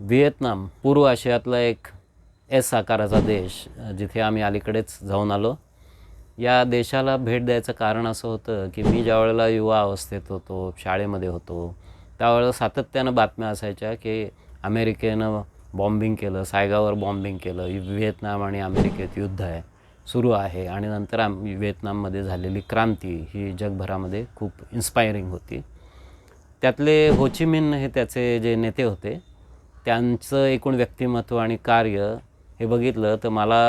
Vietnam पूर्व आशियातला एक S आकाराचा देश जिथे आम्ही अलीकडेच जाऊन आलो. या देशाला भेट द्यायचं कारण असं होतं की मी ज्या वेळेला युवा अवस्थेत होतो शाळेमध्ये होतो त्यावेळेला सातत्यानं बातम्या असायच्या की अमेरिकेनं बॉम्बिंग केलं सायगावर बॉम्बिंग केलं. व्हिएतनाम आणि अमेरिकेत युद्ध आहे सुरू आहे आणि नंतर आम व्हिएतनाममध्ये झालेली क्रांती ही जगभरामध्ये खूप इन्स्पायरिंग होती. त्यातले होचिमिन हे त्याचे जे नेते होते त्यांचं एकूण व्यक्तिमत्व आणि कार्य हे बघितलं तर मला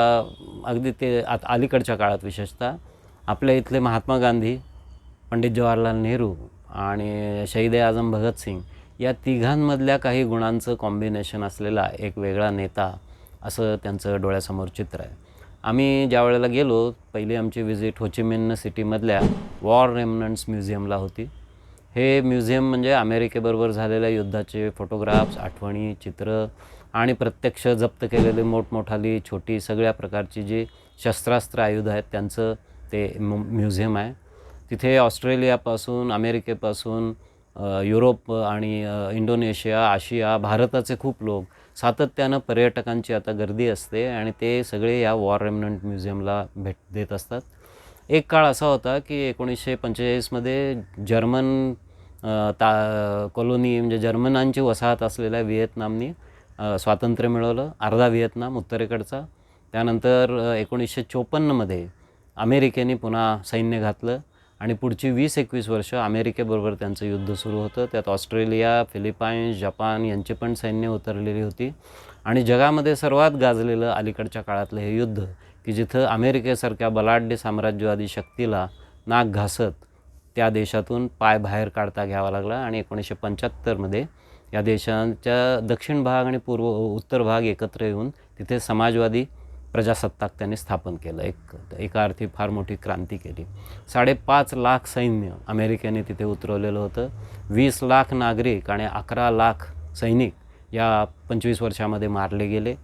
अगदी ते आत अलीकडच्या काळात विशेषतः आपल्या इथले महात्मा गांधी पंडित जवाहरलाल नेहरू आणि शहीद आजम आझम भगतसिंग या तिघांमधल्या काही गुणांचं कॉम्बिनेशन असलेला एक वेगळा नेता असं त्यांचं डोळ्यासमोर चित्र आहे. आम्ही ज्या वेळेला गेलो पहिली आमची व्हिजिट होचिमिन्न सिटीमधल्या वॉर रेमनंट्स म्युझियमला होती. हे म्युझियम म्हणजे अमेरिकेबरोबर झालेल्या युद्धाचे फोटोग्राफ्स आठवणी चित्र आणि प्रत्यक्ष जप्त केलेली मोठमोठाली छोटी सगळ्या प्रकारची जी शस्त्रास्त्र आयुध आहेत त्यांचं ते म्युझियम आहे. तिथे ऑस्ट्रेलियापासून अमेरिकेपासून युरोप आणि इंडोनेशिया आशिया भारताचे खूप लोक सातत्यानं पर्यटकांची आता गर्दी असते आणि ते सगळे या वॉर रेमनंट म्युझियमला भेट देत असतात. एक काळ असा होता की एकोणीसशे पंचेचाळीसमध्ये जर्मन ता कॉलोनी म्हणजे जर्मनांची वसाहत असलेल्या व्हिएतनामनी स्वातंत्र्य मिळवलं अर्धा व्हिएतनाम उत्तरेकडचा. त्यानंतर एकोणीसशे चोपन्नमध्ये अमेरिकेने पुन्हा सैन्य घातलं. आणि पुढची वीस एकवीस वर्ष अमेरिकेबरोबर त्यांचं युद्ध सुरू होतं. त्यात ऑस्ट्रेलिया फिलिपाईन्स जपान यांची पण सैन्य उतरलेली होती. आणि जगामध्ये सर्वात गाजलेलं अलीकडच्या काळातलं हे युद्ध की जिथं अमेरिकेसारख्या बलाढ्य साम्राज्यवादी शक्तीला नाक घासत त्या देशातून पाय बाहेर काढता घ्यावा लागला आणि एकोणीसशे पंच्याहत्तरमध्ये या देशांच्या दक्षिण भाग आणि पूर्व उत्तर भाग एकत्र येऊन तिथे समाजवादी प्रजासत्ताक त्यांनी स्थापन केलं. एक एका अर्थी फार मोठी क्रांती केली. साडेपाच लाख सैन्य अमेरिकेने तिथे उतरवलेलं होतं. वीस लाख नागरिक आणि अकरा लाख सैनिक या पंचवीस वर्षामध्ये मारले गेले.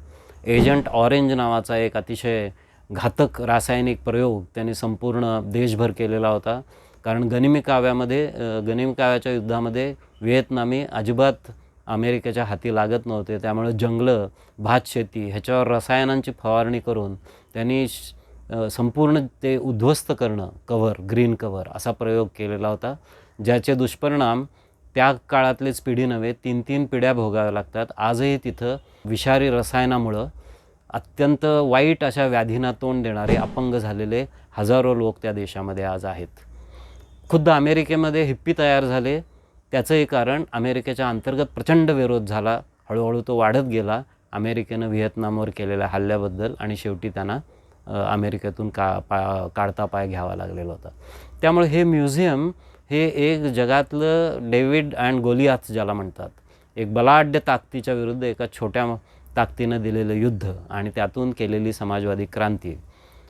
एजंट ऑरेंज नावाचा एक अतिशय घातक रासायनिक प्रयोग त्यांनी संपूर्ण देशभर केलेला होता. कारण गनिमी काव्यामध्ये गनिमी काव्याच्या युद्धामध्ये व्हिएतनामी अजिबात अमेरिकेच्या हाती लागत नव्हते. त्यामुळे जंगलं भातशेती ह्याच्यावर रसायनांची फवारणी करून त्यांनी संपूर्ण ते उद्ध्वस्त करणं कव्हर ग्रीन कव्हर असा प्रयोग केलेला होता ज्याचे दुष्परिणाम त्या काळातलेच पिढी नव्हे तीन तीन पिढ्या भोगाव्या लागतात. आजही तिथं विषारी रसायनामुळं अत्यंत वाईट अशा व्याधींना तोंड देणारे अपंग झालेले हजारो लोक त्या देशामध्ये आज आहेत. खुद्द अमेरिकेमध्ये हिप्पी तयार झाले. त्याचंही कारण अमेरिकेच्या अंतर्गत प्रचंड विरोध झाला. हळूहळू तो वाढत गेला. अमेरिकेनं व्हिएतनामवर केलेल्या हल्ल्याबद्दल आणि शेवटी त्यांना अमेरिकेतून का पा काढता पाय घ्यावा लागलेला होता. त्यामुळे हे म्युझियम हे एक जगातलं डेव्हिड अँड गोलियाथ ज्याला म्हणतात एक बलाढ्य ताकदीच्या विरुद्ध एका छोट्या ताकदीनं दिलेलं युद्ध आणि त्यातून केलेली समाजवादी क्रांती.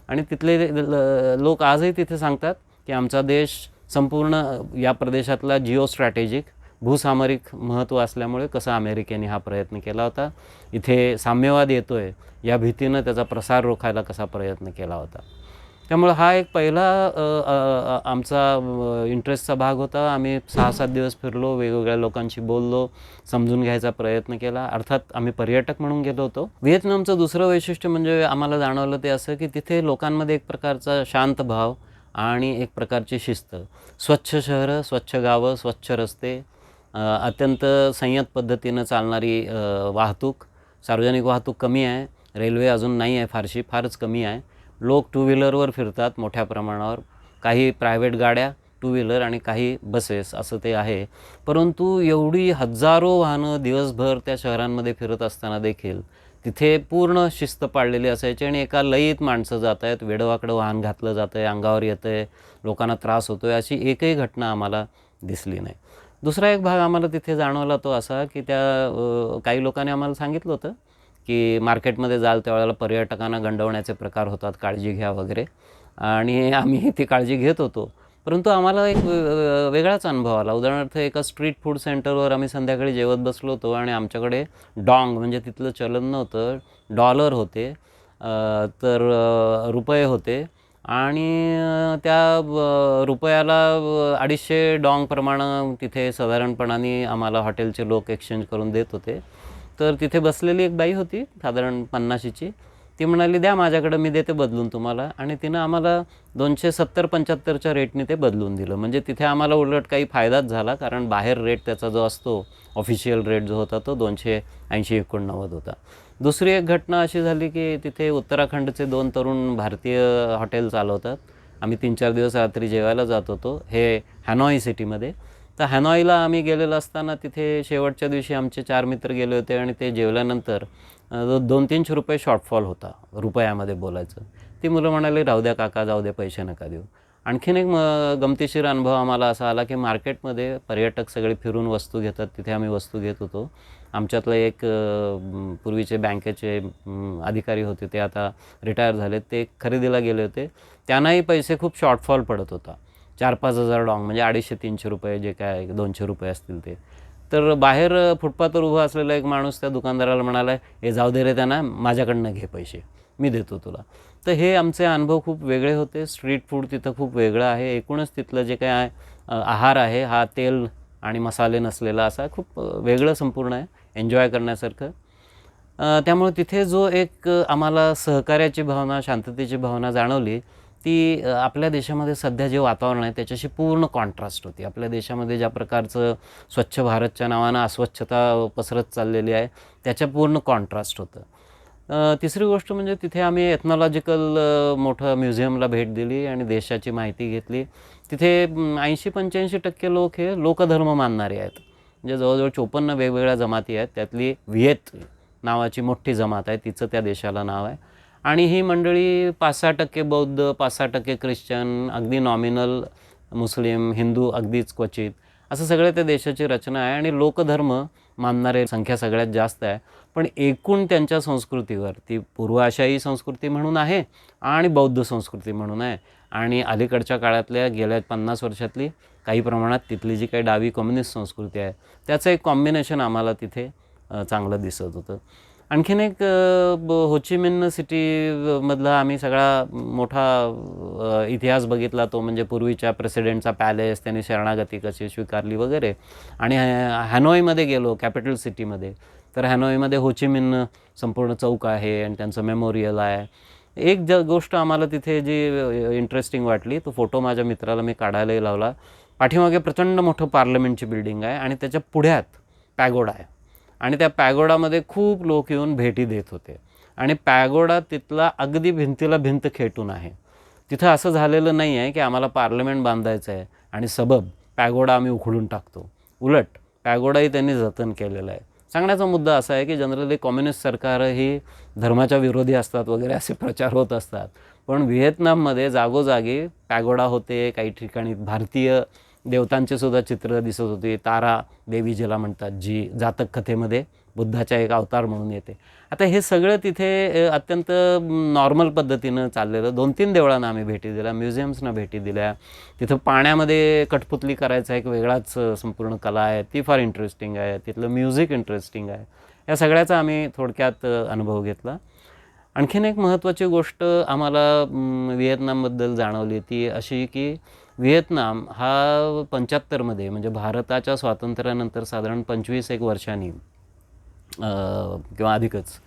आणि तिथले ल- लोक आजही तिथे सांगतात की आमचा देश संपूर्ण या प्रदेशातला जिओ स्ट्रॅटेजिक भूसामरिक महत्त्व असल्यामुळे कसं अमेरिकेने हा प्रयत्न केला होता इथे साम्यवाद येतो आहे या भीतीनं त्याचा प्रसार रोखायला कसा प्रयत्न केला होता. त्यामुळं हा एक पहिला आमचा इंटरेस्टचा भाग होता. आम्ही सहा सात दिवस फिरलो वेगवेगळ्या लोकांशी बोललो समजून घ्यायचा प्रयत्न केला. अर्थात आम्ही पर्यटक म्हणून गेलो होतो. व्हिएतनामचं दुसरं वैशिष्ट्य म्हणजे आम्हाला जाणवलं ते असं की तिथे लोकांमध्ये एक प्रकारचा शांत भाव आणि एक प्रकारची शिस्त. स्वच्छ शहरं स्वच्छ गावं स्वच्छ रस्ते अत्यंत संयत पद्धतीनं चालणारी वाहतूक सार्वजनिक वाहतूक कमी आहे. रेल्वे अजून नाही आहे फारशी फारच कमी आहे. लोक टू व्हीलरवर फिरतात मोठ्या प्रमाणावर. काही प्रायव्हेट गाड्या टू व्हीलर आणि काही बसेस असं ते आहे. परंतु एवढी हजारो वाहनं दिवसभर त्या शहरांमध्ये फिरत असताना देखील तिथे पूर्ण शिस्त पाळलेली असायची आणि एका लयीत माणसं जात आहेत. वेडवाकडं वाहन घातलं जातं आहे अंगावर येतं आहे लोकांना त्रास होतो आहे अशी एकही घटना आम्हाला दिसली नाही. दुसरा एक भाग आम्हाला तिथे जाणवला तो असा की त्या काही लोकांनी आम्हाला सांगितलं होतं की मार्केटमध्ये जाल त्यावेळेला पर्यटकांना गंडवण्याचे प्रकार होतात काळजी घ्या वगैरे. आणि आम्ही ती काळजी घेत होतो. परंतु आम्हाला एक वेगळाच अनुभव आला. उदाहरणार्थ एका स्ट्रीट फूड सेंटरवर आम्ही संध्याकाळी जेवत बसलो होतो आणि आमच्याकडे डॉंग म्हणजे तिथलं चलन नव्हतं डॉलर होते तर रुपये होते. आणि त्या रुपयाला अडीचशे डॉंगप्रमाणे तिथे साधारणपणाने आम्हाला हॉटेलचे लोक एक्सचेंज करून देत होते. तर तिथे बसलेली एक बाई होती साधारण पन्नाशीची. ती म्हणाली द्या माझ्याकडं मी देते बदलून तुम्हाला. आणि तिनं आम्हाला दोनशे सत्तर पंच्याहत्तरच्या रेटने ते बदलून दिलं. म्हणजे तिथे आम्हाला उलट काही फायदाच झाला कारण बाहेर रेट त्याचा जो असतो ऑफिशियल रेट जो होता तो दोनशे ऐंशी एकोणनव्वद होता. दुसरी एक घटना अशी झाली की तिथे उत्तराखंडचे दोन तरुण भारतीय हॉटेल चालवतात. आम्ही तीन चार दिवस रात्री जेवायला जात होतो. हे हॅनॉई सिटीमध्ये. तर हॅनॉईला आम्ही गेलेलो असताना तिथे शेवटच्या दिवशी आमचे चार मित्र गेले होते आणि ते जेवल्यानंतर दोन तीनशे रुपये शॉर्टफॉल होता रुपयामध्ये बोलायचं. ती मुलं म्हणाली राहू द्या काका जाऊ दे पैसे नका देऊ. आणखीन एक म गमतीशीर अनुभव आम्हाला असा आला की मार्केटमध्ये पर्यटक सगळे फिरून वस्तू घेतात तिथे आम्ही वस्तू घेत होतो. आमच्यातले एक पूर्वीचे बँकेचे अधिकारी होते ते आता रिटायर झाले ते खरेदीला गेले होते. त्यांनाही पैसे खूप शॉर्टफॉल पडत होता. चार पाच हजार डॉंग म्हणजे अडीचशे तीनशे रुपये जे काय दोनशे रुपये असतील ते. तर बाहेर फुटपाथवर उभा असलेला एक माणूस त्या दुकानदाराला म्हणाला हे जाऊ दे रे त्यांना माझ्याकडनं घे पैसे मी देतो तुला. तर हे आमचे अनुभव खूप वेगळे होते. स्ट्रीट फूड तिथं खूप वेगळं आहे. एकूणच तिथलं जे काय आहे, आहार आहे हा तेल आणि मसाले नसलेला असा खूप वेगळं संपूर्ण आहे एन्जॉय करण्यासारखं. त्यामुळे तिथे जो एक आम्हाला सहकार्याची भावना शांततेची भावना जाणवली ती आपल्या देशामध्ये सध्या जे वातावरण आहे त्याच्याशी पूर्ण कॉन्ट्रास्ट होती. आपल्या देशामध्ये ज्या प्रकारचं स्वच्छ भारतच्या नावानं अस्वच्छता पसरत चाललेली आहे त्याच्या पूर्ण कॉन्ट्रास्ट होतं. तिसरी गोष्ट म्हणजे तिथे आम्ही एथनॉलॉजिकल मोठं म्युझियमला भेट दिली आणि देशाची माहिती घेतली. तिथे ऐंशी पंच्याऐंशी टक्के लोक हे लोकधर्म मानणारे आहेत. म्हणजे जवळजवळ चोपन्न वेगवेगळ्या जमाती आहेत. त्यातली व्हिएत नावाची मोठी जमात आहे. तिचं त्या देशाला नाव आहे. आणि ही मंडळी पाच सहा टक्के बौद्ध पाच सहा टक्के ख्रिश्चन अगदी नॉमिनल मुस्लिम हिंदू अगदीच क्वचित. असं सगळं त्या देशाची रचना आहे आणि लोकधर्म मानणारे संख्या सगळ्यात जास्त आहे. पण एकूण त्यांच्या संस्कृतीवर ती पूर्व आशियाई संस्कृती म्हणून आहे आणि बौद्ध संस्कृती म्हणून आहे. आणि अलीकडच्या काळातल्या गेल्या पन्नास वर्षातली काही प्रमाणात तिथली जी काही डावी कम्युनिस्ट संस्कृती आहे त्याचं एक कॉम्बिनेशन आम्हाला तिथे चांगलं दिसत होतं. आणखीन एक ब- होचिमिन सिटीमधला आम्ही सगळा मोठा इतिहास बघितला तो म्हणजे पूर्वीच्या प्रेसिडेंटचा पॅलेस त्यांनी शरणागती कशी स्वीकारली वगैरे. आणि हॅनोईमध्ये गेलो कॅपिटल सिटीमध्ये. तर हॅनोईमध्ये होचिमिन संपूर्ण चौक आहे आणि त्यांचं मेमोरियल आहे. एक ज गोष्ट आम्हाला तिथे जी इंटरेस्टिंग वाटली तो फोटो माझ्या मित्राला मी काढायलाही लावला. पाठीमागे प्रचंड मोठं पार्लमेंटची बिल्डिंग आहे आणि त्याच्या पुढ्यात पॅगोडा आहे. आणि त्या पॅगोडामध्ये खूप लोक येऊन भेटी देत होते. आणि पॅगोडा तिथला अगदी भिंतीला भिंत खेटून आहे. तिथं असं झालेलं नाही आहे की आम्हाला पार्लमेंट बांधायचं आहे आणि सबब पॅगोडा आम्ही उखडून टाकतो. उलट पॅगोडाही त्यांनी जतन केलेलं आहे. सांगण्याचा मुद्दा असा आहे की जनरली कम्युनिस्ट सरकारही धर्माच्या विरोधी असतात वगैरे असे प्रचार होत असतात. पण व्हिएतनाममध्ये जागोजागी पॅगोडा होते काही ठिकाणी भारतीय देवतांचे सुद्धा चित्र दिसत होते. तारा देवी जिला म्हणतात जी जातक कथेमध्ये बुद्धाच्या एक अवतार म्हणून येते. आता हे सगळं तिथे अत्यंत नॉर्मल पद्धतीनं चाललेलं. दोन तीन देवळांना आम्ही भेटी दिल्या म्युझियम्सना भेटी दिल्या. तिथं पाण्यामध्ये कठपुतली करायचा एक वेगळाच संपूर्ण कला आहे. ती फार इंटरेस्टिंग आहे. तिथलं म्युझिक इंटरेस्टिंग आहे. या सगळ्याचा आम्ही थोडक्यात अनुभव घेतला. आणखीन एक महत्त्वाची गोष्ट आम्हाला व्हिएतनामबद्दल जाणवली ती अशी की व्हिएतनाम हा पंच्याहत्तरमध्ये म्हणजे भारताच्या स्वातंत्र्यानंतर साधारण पंचवीस एक वर्षांनी किंवा अधिकच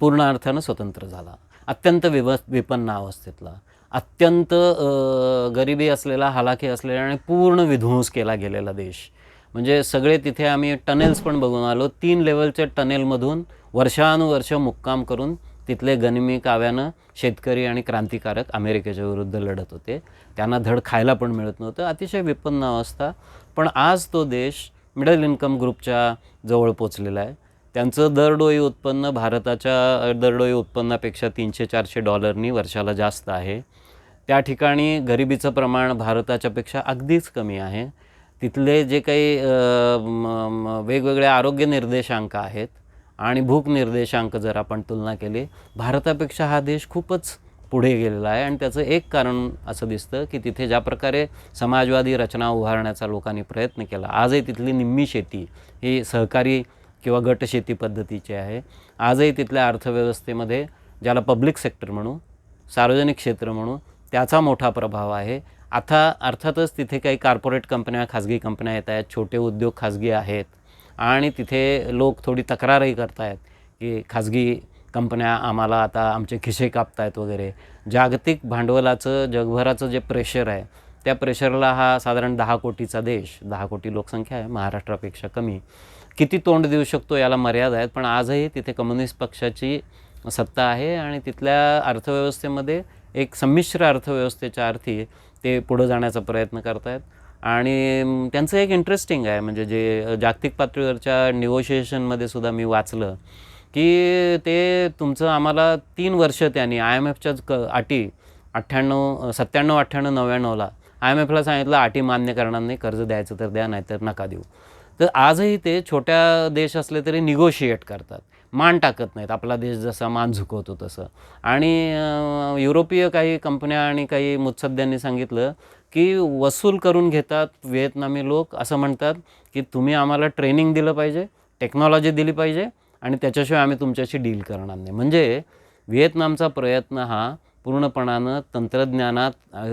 पूर्ण अर्थानं स्वतंत्र झाला. अत्यंत विव विपन्न अवस्थेतला. अत्यंत गरिबी असलेला हालाखी असलेला आणि पूर्ण विध्वंस केला गेलेला देश. म्हणजे सगळे तिथे आम्ही टनेल्स पण बघून आलो. तीन लेवलच्या टनेलमधून वर्षानुवर्ष मुक्काम करून तिथले गनिमी काव्यानं शेतकरी आणि क्रांतिकारक अमेरिकेच्या विरुद्ध लढत होते. त्यांना धड खायला पण मिळत नव्हतं अतिशय विपन्न अवस्था. पण आज तो देश मिडल इन्कम ग्रुपच्या जवळ पोचलेला आहे. त्यांचं दरडोई उत्पन्न भारताच्या दरडोई उत्पन्नापेक्षा तीनशे चारशे डॉलरनी वर्षाला जास्त आहे. त्या ठिकाणी गरिबीचं प्रमाण भारताच्यापेक्षा अगदीच कमी आहे. तिथले जे काही म- वेगवेगळे आरोग्य निर्देशांक आहेत आणि भूक निर्देशांक जर आपण तुलना केली भारतापेक्षा हा देश खूपच पुढे गेलेला आहे आणि त्याचं एक कारण असं दिसतं की तिथे ज्या प्रकारे समाजवादी रचना उभारण्याचा लोकांनी प्रयत्न केला आजही तिथली निम्मी शेती ही सहकारी किंवा गट शेती पद्धतीची आहे. आजही तिथल्या अर्थव्यवस्थेमध्ये ज्याला पब्लिक सेक्टर म्हणू सार्वजनिक क्षेत्र म्हणू त्याचा मोठा प्रभाव आहे. आता अर्थातच तिथे काही कॉर्पोरेट कंपन्या खाजगी कंपन्या येत आहेत छोटे उद्योग खाजगी आहेत. आणि तिथे लोक थोडी तक्रारही करत आहेत की खाजगी कंपन्या आम्हाला आता आमचे खिसे कापतायत वगैरे. जागतिक भांडवलाचं जगभराचं जे प्रेशर आहे त्या प्रेशरला हा साधारण दहा कोटीचा देश दहा कोटी लोकसंख्या आहे महाराष्ट्रापेक्षा कमी. किती तोंड देऊ शकतो याला मर्यादा आहेत पण आजही तिथे कम्युनिस्ट पक्षाची सत्ता आहे आणि तिथल्या अर्थव्यवस्थेमध्ये एक संमिश्र अर्थव्यवस्थेच्या अर्थी ते पुढं जाण्याचा प्रयत्न करत आहेत आणि त्यांचं एक इंटरेस्टिंग आहे. म्हणजे जे जागतिक पातळीवरच्या निगोशिएशनमध्ये सुद्धा मी वाचलं की ते तुमचं आम्हाला तीन वर्ष त्यांनी आय एम एफच्याच क अटी अठ्ठ्याण्णव सत्त्याण्णव अठ्ठ्याण्णव नव्याण्णवला आय एम एफला सांगितलं अटी मान्य करणार नाही कर्ज द्यायचं तर द्या नाही तर नका देऊ. तर आजही ते छोट्या देश असले तरी निगोशिएट करतात. मान टाकत नाहीत. आपला देश जसा मान झुकवतो तसं. आणि युरोपीय काही कंपन्या आणि काही मुत्सद्यांनी सांगितलं की वसूल करून घेतात व्हिएतनामी लोक असं म्हणतात की तुम्ही आम्हाला ट्रेनिंग दिलं पाहिजे टेक्नॉलॉजी दिली पाहिजे आणि त्याच्याशिवाय आम्ही तुमच्याशी डील करणार नाही. म्हणजे व्हिएतनामचा प्रयत्न हा पूर्णपणानं तंत्रज्ञानात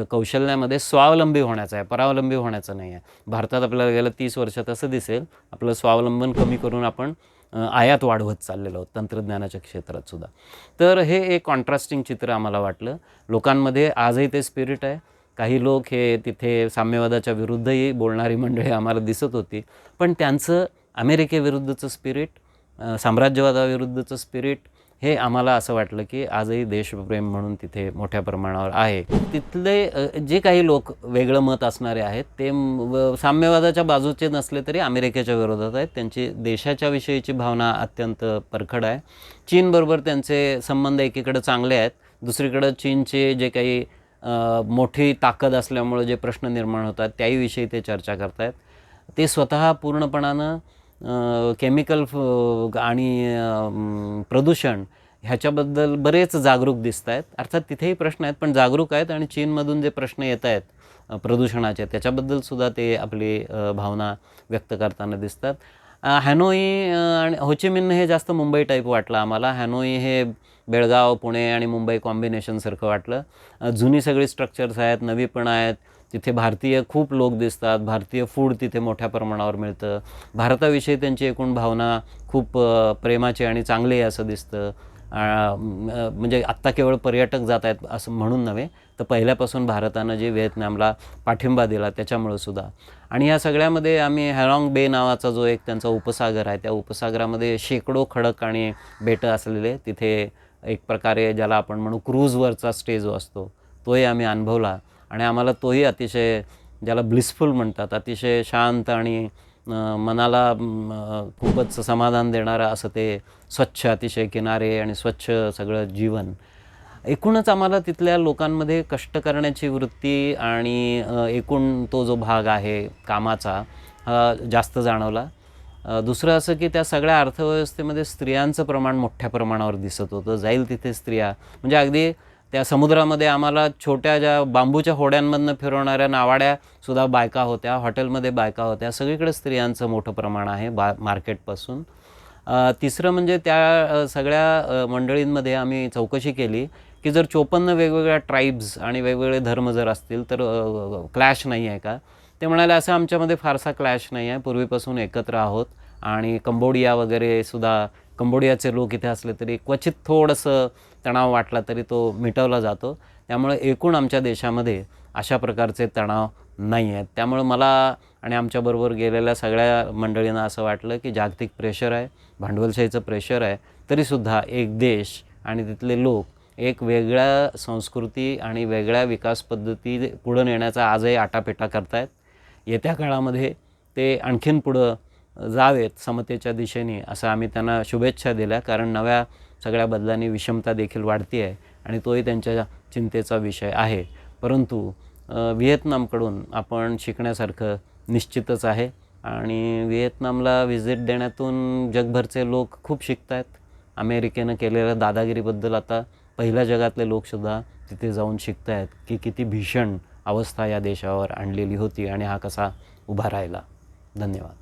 कौशल्यामध्ये स्वावलंबी होण्याचा आहे परावलंबी होण्याचा नाही आहे. भारतात आपल्याला गेल्या तीस वर्षात असं दिसेल. आपलं स्वावलंबन कमी करून आपण आयात वाढवत चाललेलो आहोत तंत्रज्ञानाच्या क्षेत्रात सुद्धा. तर हे एक कॉन्ट्रास्टिंग चित्र आम्हाला वाटलं. लोकांमध्ये आजही ते स्पिरिट आहे. काही लोक हे तिथे साम्यवादाच्या विरुद्धही बोलणारी मंडळी आम्हाला दिसत होती. पण त्यांचं अमेरिकेविरुद्धचं स्पिरिट साम्राज्यवादाविरुद्धचं स्पिरिट हे आम्हाला असं वाटलं की आजही देशप्रेम म्हणून तिथे मोठ्या प्रमाणावर आहे. तिथले जे काही लोक वेगळं मत असणारे आहेत ते व- साम्यवादाच्या बाजूचे नसले तरी अमेरिकेच्या विरोधात आहेत. त्यांची देशाच्या विषयीची भावना अत्यंत परखड आहे. चीनबरोबर त्यांचे संबंध एकीकडे चांगले आहेत. दुसरीकडं चीनचे जे काही मोठी ताकद असल्यामुळे जे प्रश्न निर्माण होतात त्याहीविषयी ते चर्चा करतायत. ते स्वतः पूर्णपणानं केमिकल आणि प्रदूषण ह्याच्याबद्दल बरेच जागरूक दिसत आहेत. अर्थात तिथेही प्रश्न आहेत पण जागरूक आहेत आणि चीनमधून जे प्रश्न येत आहेत प्रदूषणाचे त्याच्याबद्दल सुद्धा ते आपली भावना व्यक्त करताना दिसतात. हॅनोई आणि होचिमिन हे जास्त मुंबई टाईप वाटलं आम्हाला. हॅनोई हे बेळगाव पुणे आणि मुंबई कॉम्बिनेशनसारखं वाटलं. जुनी सगळी स्ट्रक्चर्स आहेत नवी पण आहेत. तिथे भारतीय खूप लोक दिसतात भारतीय फूड तिथे मोठ्या प्रमाणावर मिळतं. भारताविषयी त्यांची एकूण भावना खूप प्रेमाची आणि चांगली आहे असं दिसतं. म्हणजे आत्ता केवळ पर्यटक जात आहेत असं म्हणून नव्हे तर पहिल्यापासून भारतानं जे व्हिएतनामला पाठिंबा दिला त्याच्यामुळं सुद्धा. आणि या सगळ्यामध्ये आम्ही हॅलॉंग बे नावाचा जो एक त्यांचा उपसागर आहे त्या उपसागरामध्ये शेकडो खडक आणि बेटं असलेले तिथे एक प्रकारे ज्याला आपण म्हणू क्रूजवरचा स्टे जो असतो तोही आम्ही अनुभवला. आणि आम्हाला तोही अतिशय ज्याला ब्लिसफुल म्हणतात अतिशय शांत आणि मनाला खूपच समाधान देणारं असं ते स्वच्छ अतिशय किनारे आणि स्वच्छ सगळं जीवन. एकूणच आम्हाला तिथल्या लोकांमध्ये कष्ट करण्याची वृत्ती आणि एकूण तो जो भाग आहे कामाचा हा जास्त जाणवला. दुसरं असं की त्या सगळ्या अर्थव्यवस्थेमध्ये स्त्रियांचं प्रमाण मोठ्या प्रमाणावर दिसत होतं. जाईल तिथे स्त्रिया. म्हणजे अगदी त्या समुद्रामध्ये आम्हाला छोट्या ज्या बांबूच्या होड्यांमधनं फिरवणाऱ्या नावाड्यासुद्धा बायका होत्या हॉटेलमध्ये बायका होत्या. सगळीकडे स्त्रियांचं मोठं प्रमाण आहे बा मार्केटपासून. तिसरं म्हणजे त्या सगळ्या मंडळींमध्ये आम्ही चौकशी केली की जर चोपन्न वेगवेगळ्या ट्राईब्स आणि वेगवेगळे धर्म जर असतील तर क्लॅश नाही आहे का? ते म्हणाले असं आमच्यामध्ये फारसा क्लॅश नाही आहे. पूर्वीपासून एकत्र आहोत आणि कंबोडिया वगैरे सुद्धा कंबोडियाचे लोक इथे असले तरी क्वचित थोडंसं तणाव वाटला तरी तो मिटवला जातो. त्यामुळे एकूण आमच्या देशामध्ये अशा प्रकारचे तणाव नाही आहेत त्यामुळे मला आणि आमच्याबरोबर गेलेल्या सगळ्या मंडळींना असं वाटलं की जागतिक प्रेशर आहे भांडवलशाहीचं प्रेशर आहे तरीसुद्धा एक देश आणि तिथले लोक एक वेगळ्या संस्कृती आणि वेगळ्या विकास पद्धती पुढं नेण्याचा आजही आटापेटा करतायत. येत्या काळामध्ये ते आणखीन पुढं जावेत समतेच्या दिशेने असं आम्ही त्यांना शुभेच्छा दिल्या. कारण नव्या सगळ्या बदलांनी विषमता देखील वाढती आहे आणि तोही त्यांच्या चिंतेचा विषय आहे. परंतु व्हिएतनामकडून आपण शिकण्यासारखं निश्चितच आहे आणि व्हिएतनामला व्हिजिट देण्यातून जगभरचे लोक खूप शिकत आहेत अमेरिकेनं केलेल्या दादागिरीबद्दल आता पहिल्या जगातले लोकसुद्धा तिथे जाऊन शिकत आहेत की किती भीषण अवस्था या देशावर आणलेली होती आणि हा कसा उभा राहिला. धन्यवाद.